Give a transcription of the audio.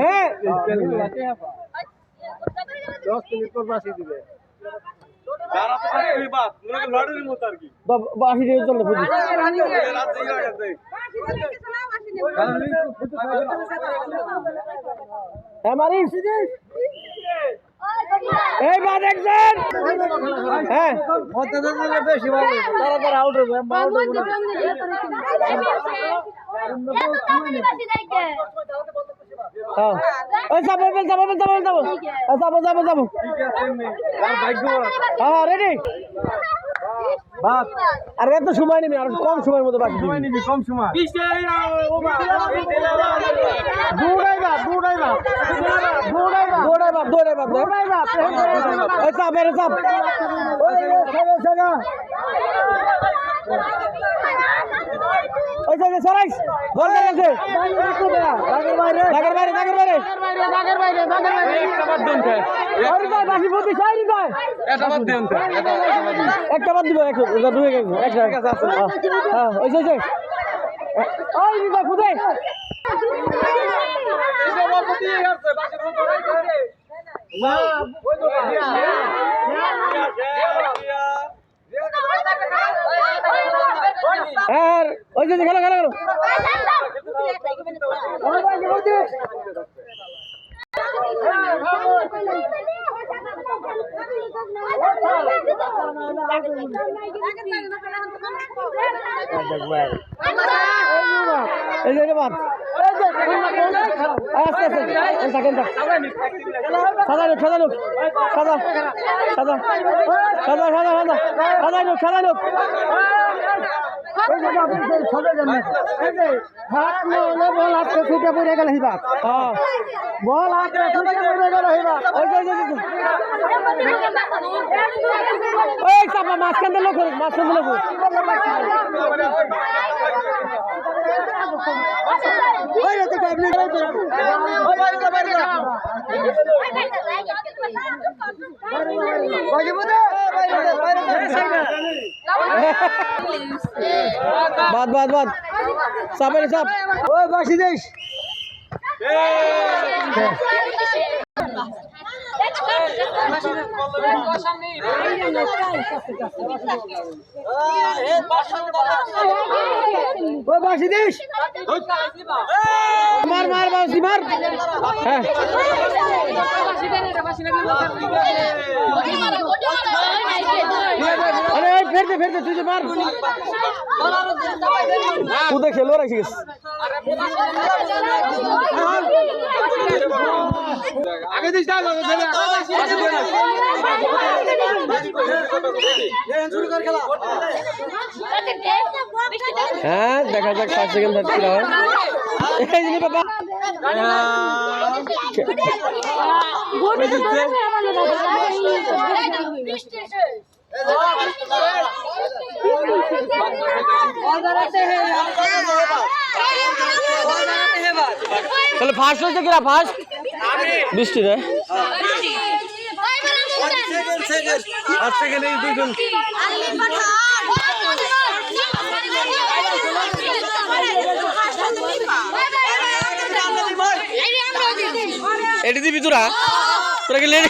হ্যাঁ দশ মিনিট পর বাসি দিবে বা- বাসি দিয়ে চলে ফুটি হ্যাঁ মারিস এই বা দেখছেন হ্যাঁ। বেশি ভালো তারা আউট হবে। আউট হবে না হ্যাঁ হ্যাঁ রেডি আর এত সময় নেবে আর কম সময়ের মধ্যে বাকি কম সময় দৌড়াই বাপ দৌড়াই বাপ দৌড়াই দৌড়াই বাপ দৌড়াই বাপ দৌড়াই বাপ এই চাপ এর চাপ। ওই যে সরাইস। বল গেছে দাগের বাইরে দাগের বাইরে দাগের বাইরে। দাগের বাইরে দাগের বাইরে একটা বাদ দেন আরে ভাই বাসি বুদ্ধি সাইরি ভাই এটা বাদ দেন একটা বাদ দিব এক ওটা দুই গেছে একটা হ্যাঁ ওই যে ওই যে ওই দিদা খুদে হ্যাঁ ওই জন্য খেলো খেলো খেলো। এই যে বাদ আস্তে আস্তে সেকেন্ড সাদা লোক সাদা লোক সাদা সাদা সাদা সাদা সাদা সাদা লোক সাদা লোক বল আজকে ছুটে পড়ে গেল হিবা। বল আজকে ছুটে পড়ে গেল হিবা। ওই চাপা মাঝখান দিয়ে লোক মাঝখান দিয়ে লোক ওই রে তো আপনি বাদ বাদ বাদ। বাসি দেশ। ওই বাসি দেশ। মার মার বাসি মার। হ্যাঁ। আরে তুই যে মার। তুই খেলো রাখিস আগে দিস না হ্যাঁ দেখা যাক পাঁচ সেকেন্ড হয় এই জিনিস বাবা। তাহলে ফার্স্ট হয়েছে কিনা ফার্স্ট বৃষ্টি রে। থেকে নেই দুজন। এটি দিবি তোরা? তোরা কি লেগে